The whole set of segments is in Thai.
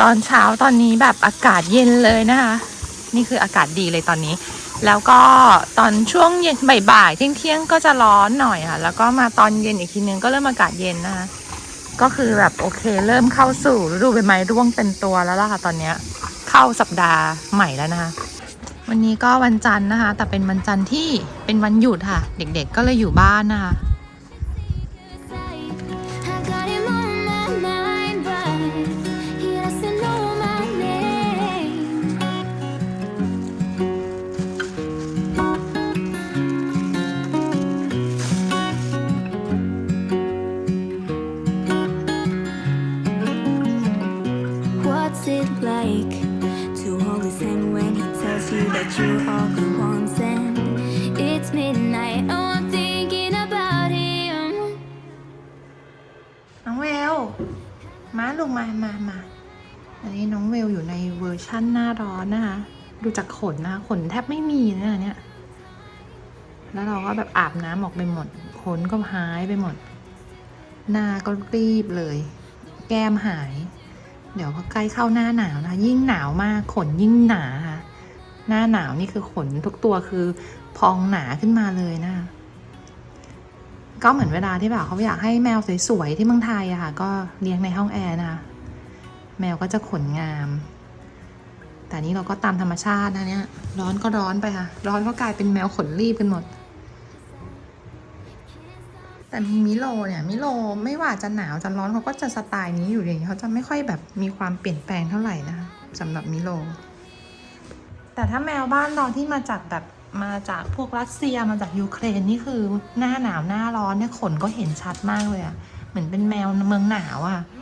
ตอนเช้าตอนนี้แบบอากาศเย็นเลยนะคะ นี่คืออากาศดีเลยตอนนี้ แล้วก็ตอนช่วงเย็นบ่ายๆเที่ยงๆก็จะร้อนหน่อยค่ะ แล้วก็มาตอนเย็นอีกทีนึงก็เริ่มอากาศเย็นนะคะก็คือแบบโอเค เริ่มเข้าสู่ฤดูใบไม้ร่วงเป็นตัวแล้วล่ะค่ะตอนเนี้ยเข้าสัปดาห์ใหม่แล้วนะคะวันนี้ก็วันจันทร์นะคะ แต่เป็นวันจันทร์ที่เป็นวันหยุดค่ะ เด็กๆก็เลยอยู่บ้านนะคะามามา อันนี้น้องเวลอยู่ในเวอร์ชั่นหน้าร้อนนะคะ ดูจากขนนะคะขนแทบไม่มีนะเนี่ย แล้วเราก็แบบอาบน้ำออกไปหมด ขนก็หายไปหมด หน้าก็รีบเลย แก้มหาย เดี๋ยวพอใกล้เข้าหน้าหนาวนะ ยิ่งหนาวมากขนยิ่งหนาค่ะหน้าหนาวนี่คือขนทุกตัวคือพองหนาขึ้นมาเลยนะคะก็เหมือนเวลาที่แบบเขาอยากให้แมวสวยๆที่เมืองไทยอะค่ะ ก็เลี้ยงในห้องแอร์นะคะ แมวก็จะขนงาม แต่นี้เราก็ตามธรรมชาตินะเนี่ย ร้อนก็ร้อนไปค่ะ ร้อนก็กลายเป็นแมวขนรีบกันหมด แต่มีมิโลเนี่ย มิโลไม่ว่าจะหนาวจะร้อนเขาก็จะสไตล์นี้อยู่เลยเขาจะไม่ค่อยแบบมีความเปลี่ยนแปลงเท่าไหร่นะคะสำหรับมิโล แต่ถ้าแมวบ้านเราที่มาจากแบบมาจากพวกรัสเซียมาจากยูเครนนี่คือหน้าหนาวหน้าร้อนเนี่ยขนก็เห็นชัดมากเลยอะเหมือนเป็นแมวเมืองหนาวอะ I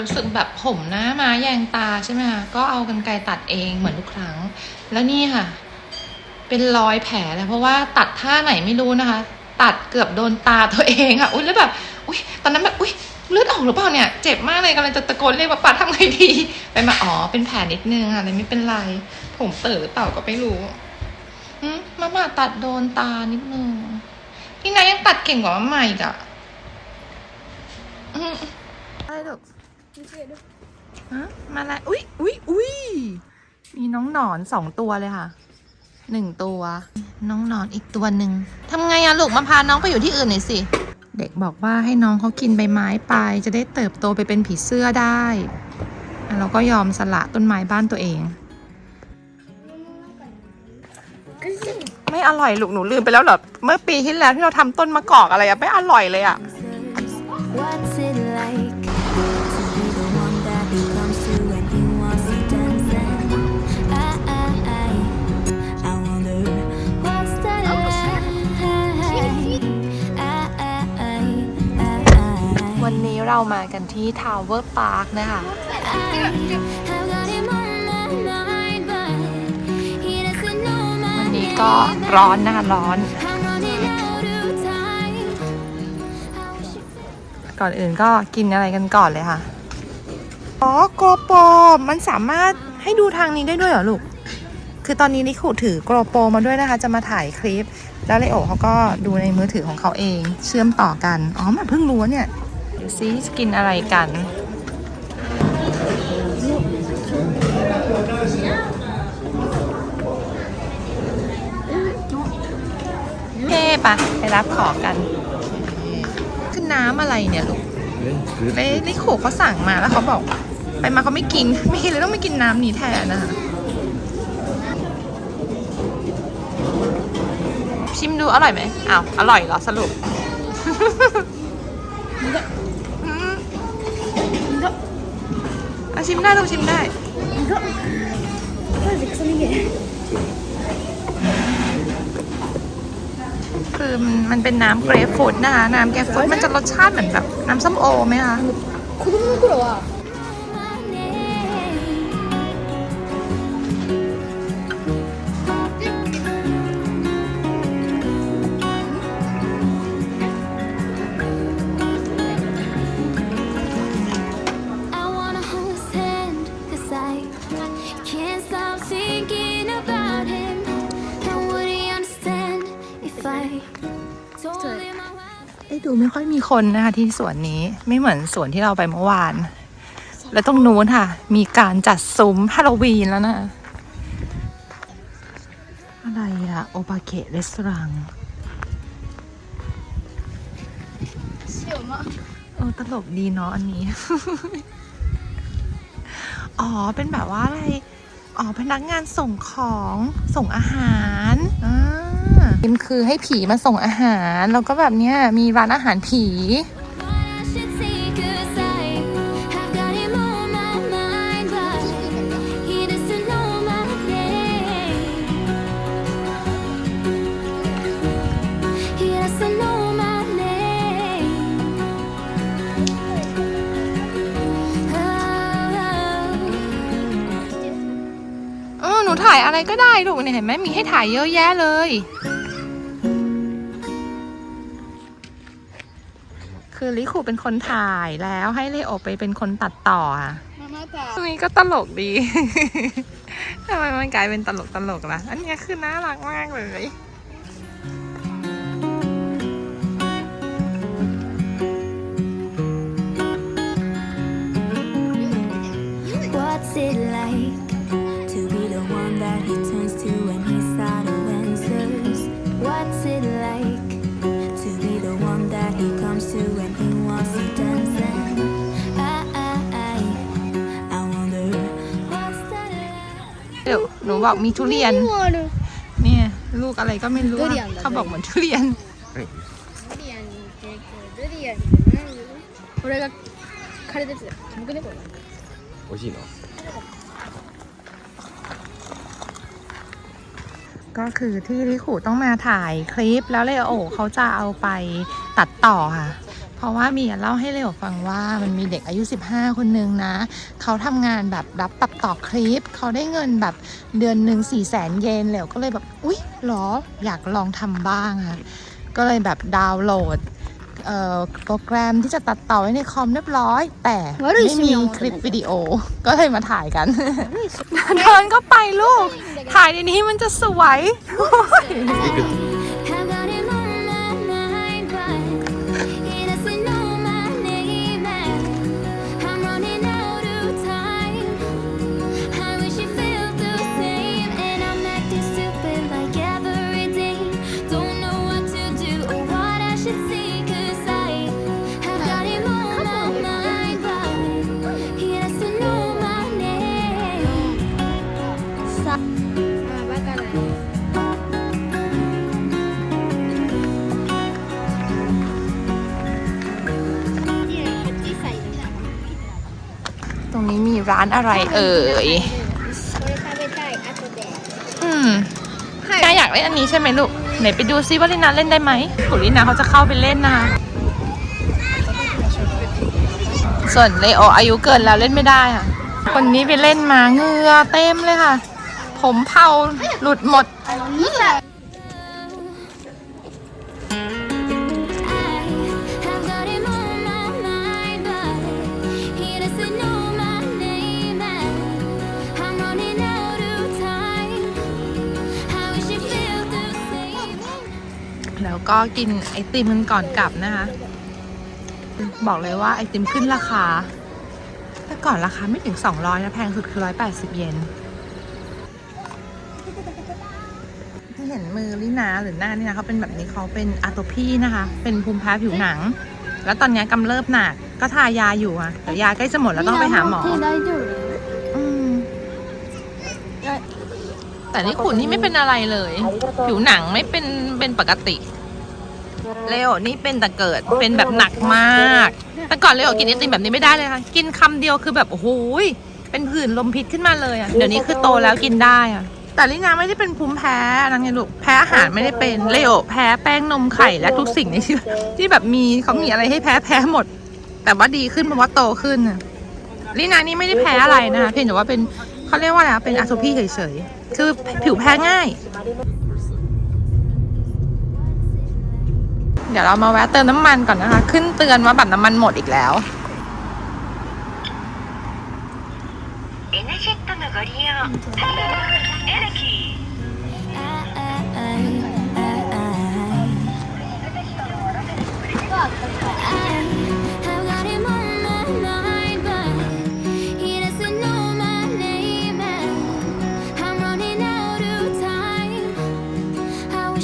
รู้สึกแบบผมหน้ามาแยงตาใช่ไหมคะก็เอากันไกรตัดเองเหมือนทุกครั้ง แล้วนี่ค่ะ เป็นรอยแผลเลยเพราะว่าตัดท่าไหนไม่รู้นะคะ ตัดเกือบโดนตาตัวเองอะอุ้ยแล้วแบบอุ้ยตอนนั้นแบบอุ้ยเลือดออกหรือเปล่าเนี่ย เจ็บมากเลยกำลังจะตะโกนเรียกว่าปาทำไงดี ไปมาอ๋อเป็นแผลนิดนึงค่ะเลยไม่เป็นไร ผมเปิดหรือเปล่าก็ไม่รู้มาม่าตัดโดนตานิดนึงพี่นายยังตัดเก่งกว่ามาม่าอีกอะอืมอะไรลูก ฮะมาแล้วอุ้ยอุ้ยอุ้ยมีน้องหนอนสองตัวเลยค่ะหนึ่งตัว น้องหนอนอีกตัวหนึ่งทำไงอะลูกมาพาน้องไปอยู่ที่อื่นหน่อยสิ เด็กบอกว่าให้น้องเขากินใบไม้ไป จะได้เติบโตไปเป็นผีเสื้อได้เราก็ยอมสละต้นไม้บ้านตัวเอง ไม่อร่อยลูกหนูลืมไปแล้วเหรอเมื่อปีที่แล้วที่เราทำต้นมะกอกอะไรอะไม่อร่อยเลยอะ like to be the one that he comes to when he wants to dance? And I, I, I, I wonder what's that like? I, I, I, I, วันนี้เรามากันที่ทาวเวอร์พาร์คนะคะ I have got him on my mind, but he doesn't know วัน my นี้ name. ก็ร้อนนะคะร้อน ก่อนอื่นก็กินอะไรกันก่อนเลยค่ะ อ๋อโกโปรมันสามารถให้ดูทางนี้ได้ด้วยเหรอลูก คือตอนนี้ลิคุถือโกโปรมาด้วยนะคะ จะมาถ่ายคลิป แล้วเลโอเขาก็ดูในมือถือของเขาเอง เชื่อมต่อกัน อ๋อมาเพิ่งรู้เนี่ยดูซิจะกินอะไรกันเฮ้ปะไปรับของกันคือ น้ำอะไรเนี่ยลูกเอ้ลิโขเขาสั่งมาแล้วเขาบอก ไปมาเขาไม่กิน ไม่กินเลยต้องไม่กินน้ำนี้แทนนะคะชิมดูอร่อยไหมอ้าวอร่อยเหรอสรุปอืมอะชิมได้ลูกชิมได้ือมันมันเป็นน้ำเกรฟฟูดนะคะ น้ำเกรฟฟูดมันจะรสชาติเหมือนแบบน้ำส้มโอไหมคะคุณไม่กลัว ดูไม่ค่อยมีคนนะคะที่สวนนี้ไม่เหมือนสวนที่เราไปเมื่อวาน และตรงนู้นค่ะ มีการจัดซุ้มฮาโลวีนแล้วนะ อะไรอะโอปาเกะรีสอร์ทเสี่ยวมากเออตลกดีเนาะอันนี้ อ๋อเป็นแบบว่าอะไร อ๋อพนักงานส่งของส่งอาหารอ่ามัน คือให้ผีมาส่งอาหาร แล้วก็แบบเนี้ยมีร้านอาหารผี What I should say, 'cause I have got him on my mind, but he doesn't know my name. He doesn't know my name. Oh. เออหนูถ่ายอะไรก็ได้ลูกเนี่ยเห็นไหมมีให้ถ่ายเยอะแยะเลย ลิคูเป็นคนถ่ายแล้วให้เลโอไปเป็นคนตัดต่ออะมาม่าจ๋าตรงนี้ก็ตลกดี ทำไมมันกลายเป็นตลกตลกล่ะ อันเนี้ยคือน่ารักมากเลย บอกมีทุเรียน วัวดู เนี่ย ลูกอะไรก็ไม่รู้ ทุ อะ เรียนเหรอ เขาบอกเหมือนทุเรียน ドリアンってドリアンって何これが枯れたやつだよ寒くねこれ美味しいの ก็คือที่ลิขู่ต้องมาถ่ายคลิปแล้วเลโอเขาจะเอาไปตัดต่อค่ะ เพราะว่ามีเล่าให้เลโอฟังว่ามันมีเด็กอายุ 15 คนนึงนะ เขาทำงานแบบรับตัดต่อคลิป เขาได้เงินแบบเดือนหนึ่ง4 0 0แสนเยนเลโอก็เลยแบบ อุ๊ยเหรอ อยากลองทำบ้างค่ะก็เลยแบบดาวน์โหลดเอ่อโปรแกรมที่จะตัดต่อไว้ในคอมเรียบร้อย แต่ไม่มีคลิปวิดีโอ ก็เลยมาถ่ายกัน เดินก็ไปลูก ถ่ายในนี้มันจะสวย ร้านอะไรเอ่ย อืมน่าอยากเล่นอันนี้ใช่ไหมลูก ไหนไปดูซิว่าลินาเล่นได้ไหมผุลินาเขาจะเข้าไปเล่นนะ ส่วนเลโออายุเกินแล้วเล่นไม่ได้อะ คนนี้ไปเล่นมาเงือเต็มเลยค่ะ ผมเผาหลุดหมด แล้วก็กินไอติมกันก่อนกลับนะคะ บอกเลยว่าไอติมขึ้นราคา แต่ก่อนราคาไม่ถึง 200 นะแพงสุดคือ 180 เยนที่เห็นมือลินาหรือหน้านี่นะเขาเป็นแบบนี้เขาเป็นอาโตพีนะคะ เป็นภูมิแพ้ผิวหนัง แล้วตอนนี้กำเริบหนักก็ทายาอยู่อะแต่ยาใกล้จะหมดแล้วต้องไปหาหมอ แต่นี่ขุนนี่ไม่เป็นอะไรเลย ผิวหนังไม่เป็นเป็นปกติ เลโอนี่เป็นแต่เกิดเป็นแบบหนักมาก แต่ก่อนเลโอกินไอติมแบบนี้ไม่ได้เลยค่ะกินคำเดียวคือแบบโอ้โหยเป็นผื่นลมพิษขึ้นมาเลยอะเดี๋ยวนี้คือโตแล้วกินได้อะแต่ลินาไม่ได้เป็นภูมิแพ้นั่นไงลูกแพ้อาหารไม่ได้เป็นเลโอแพ้แป้งนมไข่และทุกสิ่งในชีวิตที่แบบมีเขามีอะไรให้แพ้แพ้หมด แต่ว่าดีขึ้นเพราะว่าโตขึ้นอะลินานี่ไม่ได้แพ้อะไรนะคะเพียงแต่ว่าเป็น เขาเรียกว่าอะไรเป็นอัสุพี่เฉยๆ คือผิวแพ้ง่าย เดี๋ยวเรามาแวะเติมน้ำมันก่อนนะคะ ขึ้นเตือนว่าบัตรน้ำมันหมดอีกแล้วเอ็นไดชิเตือ Thank you.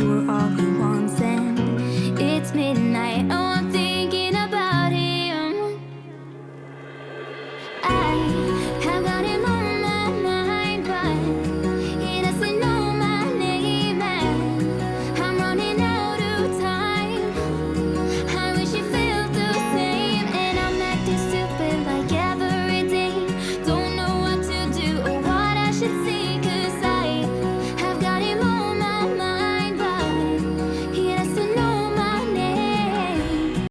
were